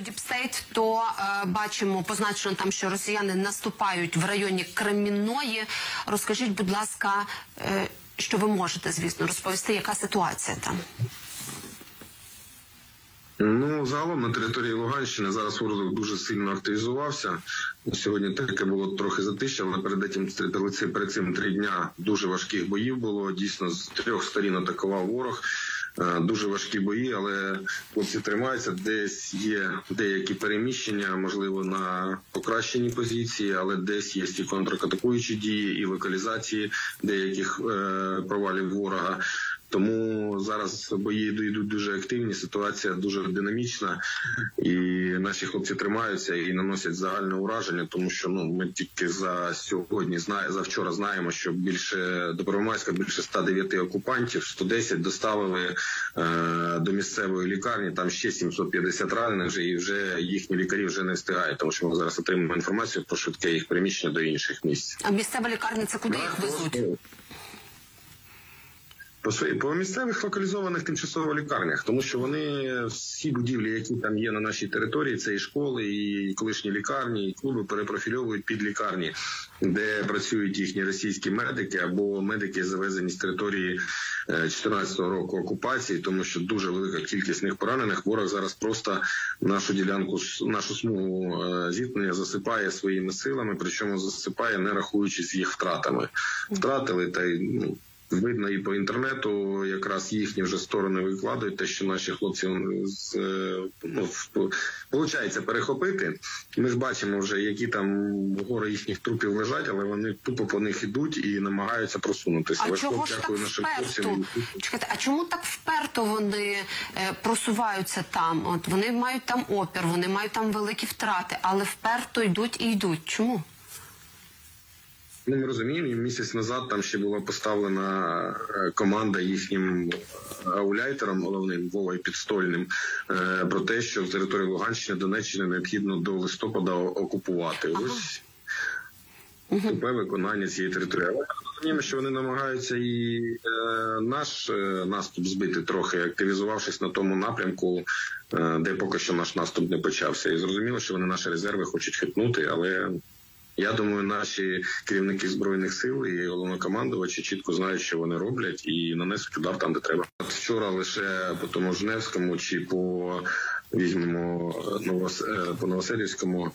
Діпстейт, то е, бачимо позначено там, що росіяни наступають в районі Кремінної. Розкажіть, будь ласка, е, що ви можете, звісно, розповісти, яка ситуація там? Ну, загалом на території Луганщини зараз ворог дуже сильно активізувався. Сьогодні таке було трохи затища, але перед цим перед цим три дня дуже важких боїв було. Дійсно, з трьох сторін атакував ворог. Е, Дуже важкі бої, але хлопці тримаються. Десь є деякі переміщення, можливо, на покращені позиції, але десь є і контратакуючі дії, і локалізації деяких е, провалів ворога. Тому зараз бої йдуть дуже активні. Ситуація дуже динамічна, і наші хлопці тримаються і наносять загальне ураження, тому що ну ми тільки за сьогодні за вчора знаємо, що більше до Первомайська більше 109 окупантів, 110 доставили е, до місцевої лікарні. Там ще 750 ранених вже і вже їхні лікарі вже не встигають, тому що ми зараз отримуємо інформацію про швидке їх переміщення до інших місць. А місцева лікарня це куди їх везуть? По свої- по місцевих локалізованих тимчасово лікарнях, тому що вони всі будівлі, які там є на нашій території, це і школи, і колишні лікарні, і клуби перепрофільовують під лікарні, де працюють їхні російські медики або медики завезені з території 2014 року окупації, тому що дуже велика кількість них поранених. Ворог зараз просто нашу ділянку, нашу смугу е, зіткнення засипає своїми силами, причому засипає, не рахуючись їх втратами. Втратили та й ну. Видно і по інтернету, якраз їхні вже сторони викладають те, що наші хлопці з е, ну, виходить перехопити. Ми ж бачимо вже, які там гори їхніх трупів лежать, але вони тупо по них ідуть і намагаються просунутися. А Важко чого ж так вперто? Чекайте, а чому так вперто вони е, просуваються там? От вони мають там опір, вони мають там великі втрати, але вперто йдуть і йдуть. Чому? Ну, ми розуміємо, місяць назад там ще була поставлена е, команда їхнім ауляйтером, головним Вовою Підстольним, е, про те, що територію Луганщини, Донеччини необхідно до листопада окупувати. Ось тупе виконання цієї території. Але ми розуміємо, що вони намагаються і е, наш е, наступ збити трохи, активізувавшись на тому напрямку, е, де поки що наш наступ не почався. І зрозуміло, що вони наші резерви хочуть хитнути, але. Я думаю, наші керівники збройних сил і головнокомандувачі чітко знають, що вони роблять, і нанесуть удар там, де треба. Вчора лише по тому Жневському чи по візьмемо Новос... е, по Новоселівському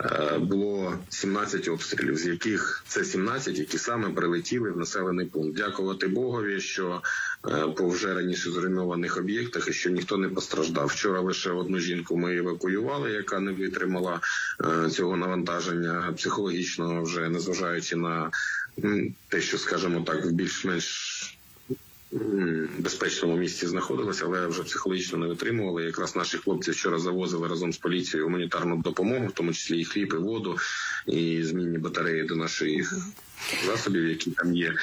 е, було 17 обстрілів, з яких це 17, які саме прилетіли в населений пункт. Дякувати Богові, що е, по вже раніше зруйнованих об'єктах і що ніхто не постраждав. Вчора лише одну жінку ми евакуювали, яка не витримала е, цього навантаження психологічного, вже незважаючи на те, що скажімо так, в більш-менш безпечному місці знаходилися, але вже психологічно не витримували. Якраз наші хлопці вчора завозили разом з поліцією гуманітарну допомогу, в тому числі і хліб, і воду, і змінні батареї до наших засобів, які там є.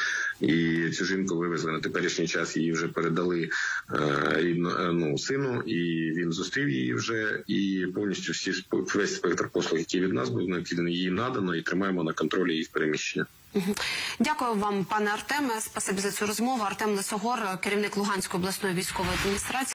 І цю жінку вивезли на теперішній час. Її вже передали е, рідно е, ну, сину, і він зустрів її вже. І повністю всі весь спектр послуг, який від нас був необхідний, її надано і тримаємо на контролі їх переміщення. Дякую вам, пане Артеме. Спасибі за цю розмову. Артем Лисогор, керівник Луганської обласної військової адміністрації.